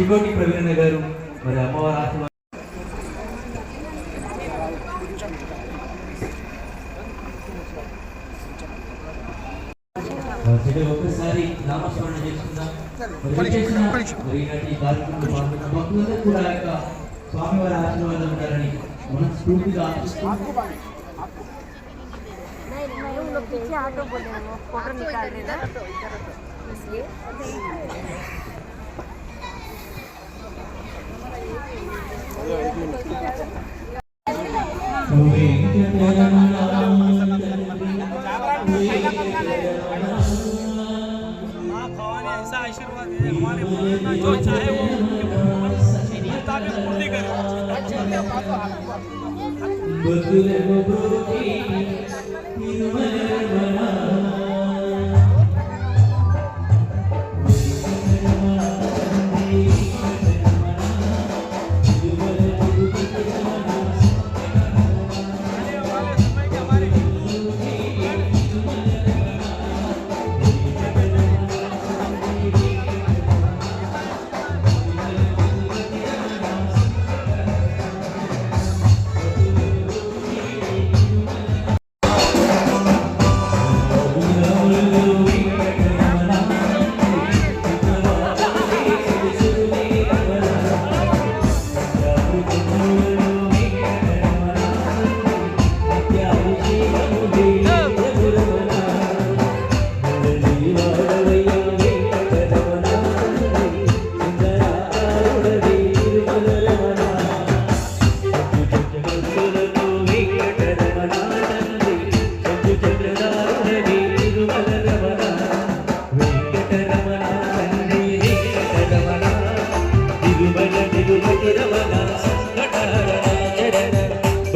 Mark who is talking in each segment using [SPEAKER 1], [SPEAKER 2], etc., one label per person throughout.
[SPEAKER 1] చికోటి ప్రవీణ గారు మరి అమ్మవారి ఆశీర్వాదం ఆ, చెడు ఒక్కసారి నామస్మరణ చేసుకుందాం మరి చేసిన మరి ఈనాటి కార్యక్రమంలో పాల్గొన్న భక్తులందరూ కూడా ఆ యొక్క స్వామివారి ఆశీర్వాదం ఉండాలని మనస్ఫూర్తిగా ఆశిస్తూ
[SPEAKER 2] नहीं नहीं उन लोग पीछे ऑटो बोले हैं, वो फोटो निकाल रहे ना इसलिए
[SPEAKER 3] जो चाहे वो पूर्ति करे बदले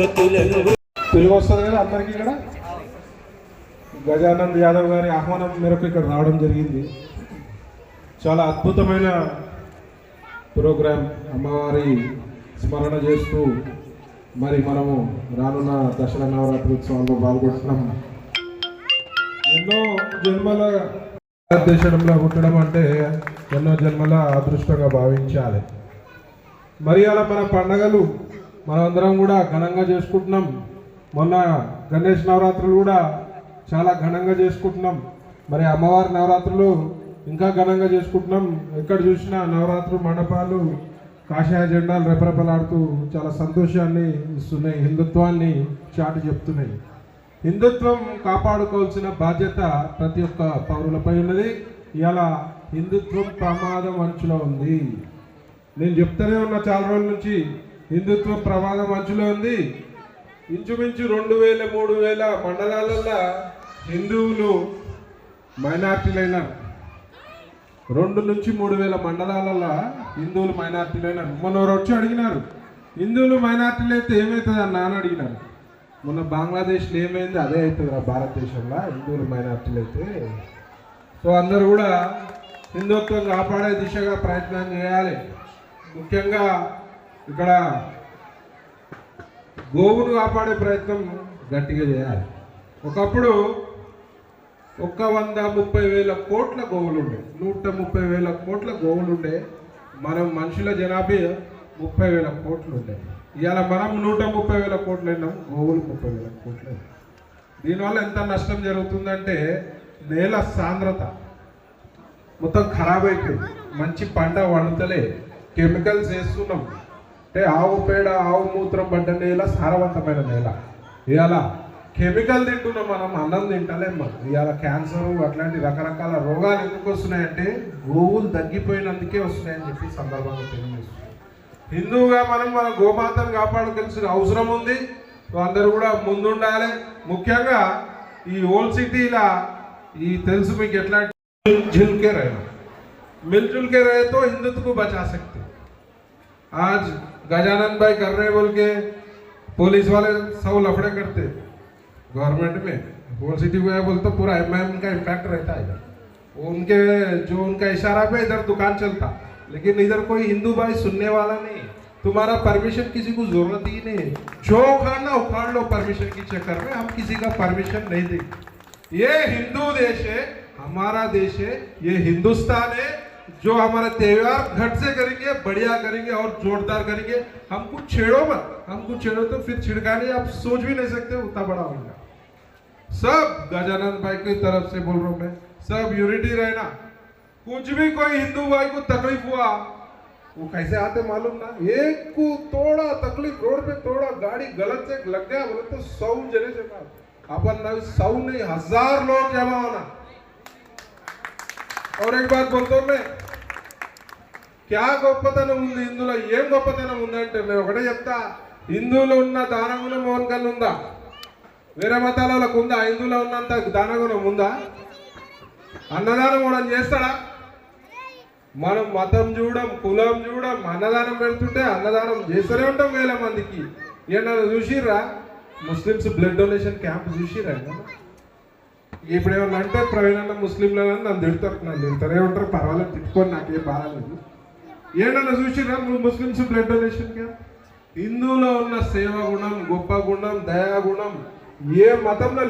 [SPEAKER 4] తెలుగు వస్తుంది కదా అందరికీ ఇక్కడ? గజానంద్ యాదవ్ గారి ఆహ్వానం మేరకు ఇక్కడ రావడం జరిగింది. చాలా అద్భుతమైన ప్రోగ్రాం అమ్మవారి స్మరణ చేస్తూ మరి మనము రానున్న దసరా నవరాత్రి ఉత్సవాల్లో పాల్గొంటున్నాము ఎన్నో జన్మల భారతదేశంలో పుట్టడం అంటే ఎన్నో జన్మల అదృష్టంగా భావించాలి. మరి అలా మన పండగలు మనమందరం కూడా ఘనంగా చేసుకుంటున్నాం. మొన్న గణేష్ నవరాత్రులు కూడా చాలా ఘనంగా చేసుకుంటున్నాం. మరి అమ్మవారి నవరాత్రులు ఇంకా ఘనంగా చేసుకుంటున్నాం. ఎక్కడ చూసినా నవరాత్రులు మండపాలు కాషాయ జెండాలు రెపరెపలాడుతూ చాలా సంతోషాన్ని ఇస్తున్నాయి. హిందుత్వాన్ని చాటి చెప్తున్నాయి. హిందుత్వం కాపాడుకోవాల్సిన బాధ్యత ప్రతి ఒక్క పౌరులపై ఉన్నది. ఇలా హిందుత్వం ప్రమాదం అంచులో ఉంది. నేను చెప్తూనే ఉన్న చాలా రోజుల నుంచి హిందుత్వ ప్రమాదం అంచులో ఉంది. ఇంచుమించు రెండు వేల మూడు వేల మండలాలలో హిందువులు మైనార్టీలైనారు రెండు నుంచి మూడు వేల మండలాలలో హిందువులు మైనార్టీలైనారు మొన్న వచ్చి అడిగినారు. హిందువులు మైనార్టీలు అయితే ఏమవుతుంది అన్న అని అడిగినారు. మొన్న బంగ్లాదేశ్లో ఏమైంది? అదే అవుతుంది భారతదేశంలో హిందువులు మైనార్టీలు అయితే సో అందరూ కూడా హిందుత్వం కాపాడే దిశగా ప్రయత్నం చేయాలి. ముఖ్యంగా ఇక్కడ గోవును కాపాడే ప్రయత్నం గట్టిగా చేయాలి. ఒకప్పుడు ఒక్క వంద ముప్పై వేల కోట్ల గోవులు ఉండే. నూట ముప్పై వేల కోట్ల గోవులు ఉండే. మనం మనుషుల జనాభా ముప్పై వేల కోట్లు ఉండే. ఇవాళ మనం నూట ముప్పై వేల కోట్లు అయినాం గోవులు ముప్పై వేల కోట్లు దీనివల్ల ఎంత నష్టం జరుగుతుందంటే నేల సాంద్రత మొత్తం ఖరాబ్ అయిపోయింది. మంచి పంట వండుతలే. కెమికల్స్ వేస్తున్నాం. అంటే ఆవు పేడ ఆవు మూత్రం పడ్డ నేల సారవంతమైన నేల ఇవాళ కెమికల్ తింటున్నాం మనం అన్నం తింటలేం మనం ఇవాళ క్యాన్సర్ అట్లాంటి రకరకాల రోగాలు ఎందుకు వస్తున్నాయంటే గోవులు తగ్గిపోయినందుకే వస్తున్నాయని చెప్పి సందర్భంగా తెలియజేస్తున్నాం హిందువుగా మనం మన గోమాతను కాపాడుకోవాల్సిన అవసరం ఉంది సో అందరూ కూడా ముందుండాలి ముఖ్యంగా ఈ ఓల్డ్ సిటీలా ఈ తెలుసు మీకు ఎట్లా ఝిల్కే రైనా मिलजुल के रहे तो हिंदुत्व को बचा सकते आज गजानन भाई कर रहे बोल के, पुलिस वाले सब लफड़े करते। गवर्नमेंट में फ़ोन सिटी को बोलते, पूरा एम का इम्पैक्ट रहता है उनके, जो उनका इशारा पे इधर दुकान चलता। लेकिन इधर कोई हिंदू भाई सुनने वाला नहीं तुम्हारा परमिशन किसी को ज़रूरत ही नहीं जो उखाड़ना उखाड़ लो परमिशन के चक्कर में, हम किसी का परमिशन नहीं देंगे। ये हिंदू देश है, हमारा देश है, ये हिंदुस्तान है जो हमारे त्योहार घट से करेंगे, बढ़िया करेंगे और जोरदार करेंगे, हम कुछ छेड़ो मत। हम कुछ छेड़ो तो फिर छिड़काने आप सोच भी नहीं सकते, उतना बड़ा होगा सब गजानन भाई की तरफ़ से बोल रहा हूँ मैं, सब यूनिटी रहना। कुछ भी कोई हिंदू भाई को तकलीफ़ हुआ, वो कैसे आते मालूम ना? एक को थोड़ा तकलीफ़, रोड पे थोड़ा गाड़ी गलत से लग गया, बोले तो सौ जने जमा अपन ना, सौ नहीं, हज़ार लोग जमा होना। और एक बात बोलता हूं मैं క్యా గొప్పతనం ఉంది ఇందులో ఏం గొప్పతనం ఉందంటే నేను ఒకటే చెప్తా హిందువులో ఉన్న దానగుణం మోహన్ ఉందా వేరే మతాలకు ఉందా హిందువులో ఉన్నంత దానగుణం ఉందా అన్నదానం కూడా చేస్తాడా మనం మతం చూడం కులం చూడం అన్నదానం పెడుతుంటే అన్నదానం చేస్తూనే ఉంటాం వేల మందికి ఏమన్నా చూసిర్రా ముస్లిమ్స్ బ్లడ్ డొనేషన్ క్యాంప్ చూసిర్రా ఏమన్నా? ఇప్పుడు ఏమన్నా అంటే ప్రవీణ్ అన్న ముస్లింలు అని నన్ను తిడతారు. నన్ను తిడతారు ఏమంటారు పర్వాలేదు తిట్టుకొని నాకేం బాగాలేదు ఏంటన్నా చూసిర్రా ముస్లిమ్స్ బ్లడ్ డొనేషన్గా హిందువులో ఉన్న సేవ గుణం గొప్ప గుణం దయా గుణం ఏ మతంలో